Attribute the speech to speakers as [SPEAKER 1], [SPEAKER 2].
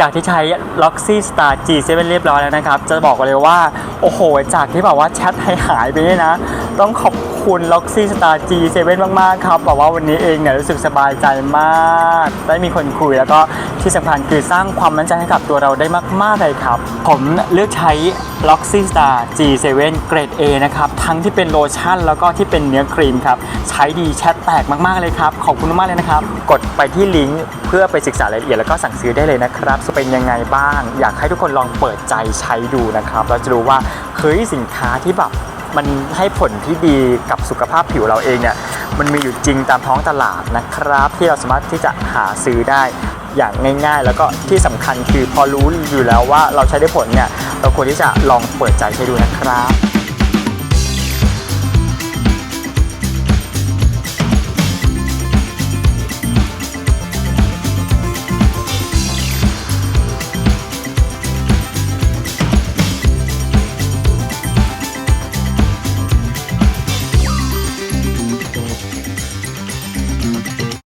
[SPEAKER 1] จากที่ใช้ Loxy Star G7 เรียบร้อยแล้วนะครับ จะบอกเลยว่า โอ้โห จากที่แบบว่าแชทหายหายไปเนี่ยนะ ต้องขอบคุณ Loxy Star G7 มาก ๆ ครับ บอกว่าวันนี้เองเนี่ยรู้สึกสบายใจมาก ได้มีคนคุยแล้วก็ ที่สำคัญคือสร้างความมั่นใจให้กับตัวเราได้มาก ๆ เลยครับ ผมเลือกใช้ Loxy Star G7 เกรด A นะครับ ทั้งที่เป็นโลชั่นแล้วก็ที่เป็นเนื้อครีมครับ ใช้ดีแชทแตกมาก ๆ เลยครับ ขอบคุณมากเลยนะครับ กดไปที่ลิงก์เพื่อไปศึกษารายละเอียดแล้วก็สั่งซื้อได้เลยนะครับจะเป็นยังไงบ้าง อยากให้ทุกคนลองเปิดใจใช้ดูนะครับเราจะรู้ว่าเฮ้ยสินค้าที่แบบมันให้ผลที่ดีกับสุขภาพผิวเราเองเนี่ยมันมีอยู่จริงตามท้องตลาดนะครับ ที่เราสามารถที่จะหาซื้อได้ อย่างง่าย ๆ แล้วก็ที่สำคัญคือพอรู้อยู่แล้วว่าเราใช้ได้ผลเนี่ยเราควรที่จะลองเปิดใจให้ดูนะครับ